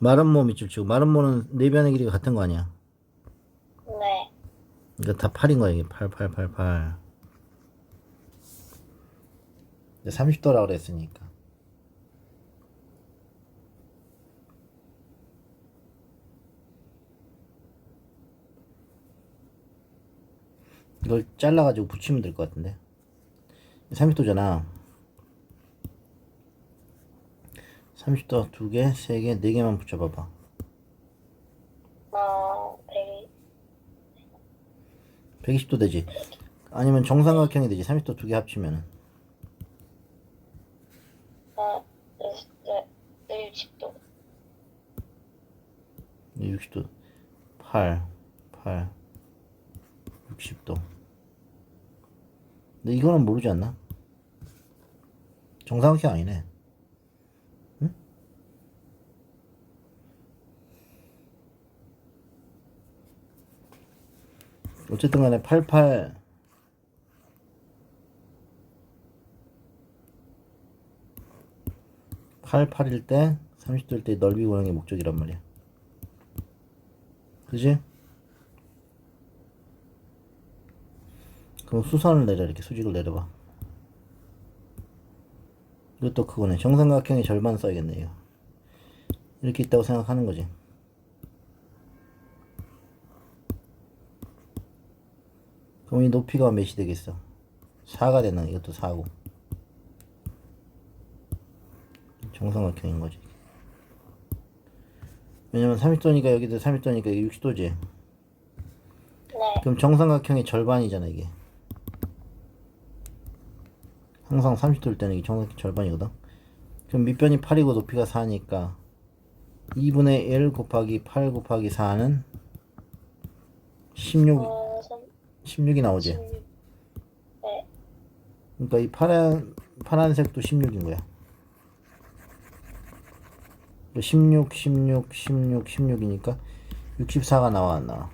마른 모 밑줄 치고 마른 모는 내변의 길이가 같은 거 아니야? 네. 이거 다 8인 거야 이게. 8 8 8 8 30도라 그랬으니까. 이걸 잘라가지고 붙이면 될 것 같은데? 30도잖아 30도 두 개, 세 개, 네 개만 붙여봐봐. 어, 100, 120도 되지? 아니면 정삼각형이 되지? 30도 두 개 합치면은. 어, 네, 네, 60도. 60도. 8 8 60도. 근데 이거는 모르지 않나? 정삼각형 아니네 어쨌든 간에 88 88일 때 30도일 때 넓이 게 목적이란 말이야. 그지? 그럼 수선을 내려 이렇게 수직을 내려봐. 이것도 그거네. 정삼각형의 절반 써야겠네 이거. 이렇게 있다고 생각하는 거지 그럼 이 높이가 몇이 되겠어? 4가 되나? 이것도 4고. 정삼각형인 거지. 왜냐면 30도니까 여기도 30도니까 이게 60도지. 네. 그럼 정삼각형의 절반이잖아 이게. 항상 30도일 때는 이게 정삼각형 절반이거든. 그럼 밑변이 8이고 높이가 4니까 2분의 1 곱하기 8 곱하기 4는 16, 어, 3, 16이 나오지 16. 네. 그러니까 이 파란, 파란색도 16인 거야 16, 16, 16, 16이니까 64가 나와 안 나와